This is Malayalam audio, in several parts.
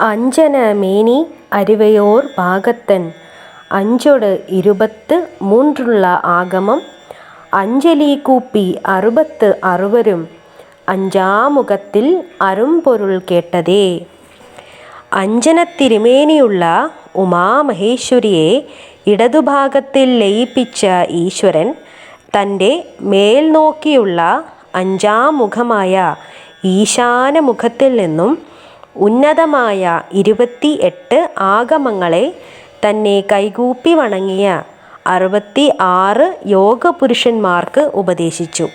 അഞ്ജന മേനി അരുവയോർ ഭാഗത്തൻ. അഞ്ചൊട് ഇരുപത്ത് മൂന്നുള്ള ആഗമം. അഞ്ജലി കൂപ്പി അറുപത്ത് അറുവരും. അഞ്ചാമുഖത്തിൽ അരുംപൊരുൾ കേട്ടതേ. അഞ്ജനത്തിരുമേനിയുള്ള ഉമാമഹേശ്വരിയെ ഇടതുഭാഗത്തിൽ ലയിപ്പിച്ച ഈശ്വരൻ തന്റെ മേൽനോക്കിയുള്ള അഞ്ചാമുഖമായ ഈശാനമുഖത്തിൽ നിന്നും ഉന്നതമായ ഇരുപത്തി എട്ട് ആഗമങ്ങളെ തന്നെ കൈകൂപ്പി വണങ്ങിയ അറുപത്തി ആറ് യോഗപുരുഷന്മാർക്ക് ഉപദേശിച്ചു.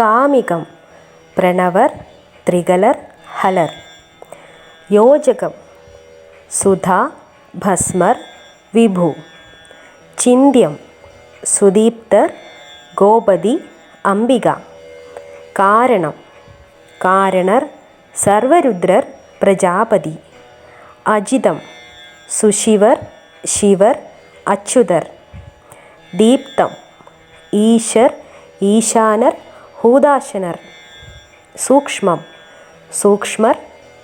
കാമികം പ്രണവർ ത്രികലർ ഹലർ. യോജകം സുധ ഭസ്മർ വിഭു. ചിന്ത്യം സുദീപ്തർ ഗോപതി അംബിക. കാരണം കാരണർ സർവരുദ്രർ പ്രജാപതി. അജിതം സുശിവർ ശിവർ അച്യുതർ. ദീപ്തം ഈശർ ഈശാനർ ഹൂദാശനർ. സൂക്ഷ്മം സൂക്ഷ്മർ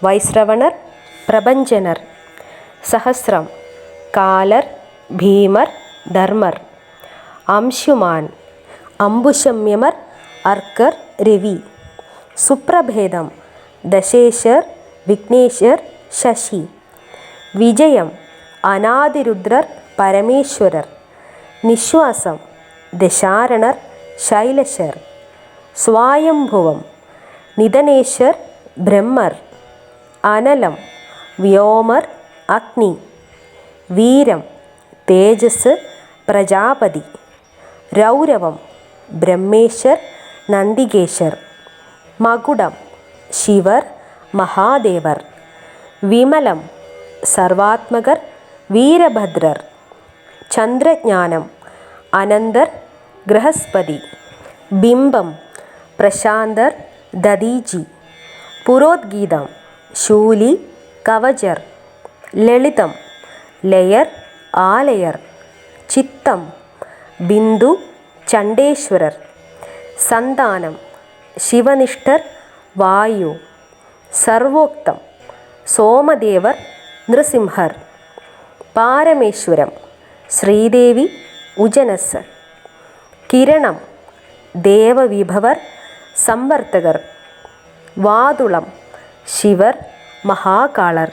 വൈശ്രവണർ പ്രപഞ്ചനർ. സഹസ്രം കാലർ ഭീമർ ധർമ്മർ. അംശുമാൻ അംബുശമ്യമർ അർക്കർ രവി. സുപ്രഭേദം ദശേശർ വിഘ്നേശ്വർ ശശി. വിജയം അനാദിരുദ്രർ പരമേശ്വരർ. നിശ്വാസം ദശാരണർ ശൈലശർ. സ്വായംഭുവം നിതനേശ്വർ ബ്രഹ്മർ. അനലം വ്യോമർ അഗ്നി. വീരം തേജസ് പ്രജാപതി. രൗരവം ബ്രഹ്മേശ്വർ നന്ദികേശ്വർ മകുടം ശിവർ മഹാദേവർ. വിമലം സർവാത്മകർ വീരഭദ്രർ. ചന്ദ്രജ്ഞാനം അനന്തർ ബൃഹസ്പതി ബിംബം പ്രശാന്തർ ദദീജി പുരോദ്ഗീതം ശൂലി കവചർ. ലളിതം ലയർ ആലയർ. ചിത്തം ബിന്ദു ചണ്ഡേശ്വരർ. സന്താനം ശിവനിഷ്ഠർ വായു സർവോക്തം സോമദേവർ നൃസിംഹർ പാരമേശ്വരം ശ്രീദേവി ഉജനസ് കിരണം ദേവവിഭവർ സംവർത്തകർ. വാതുളം ശിവർ മഹാകാളർ.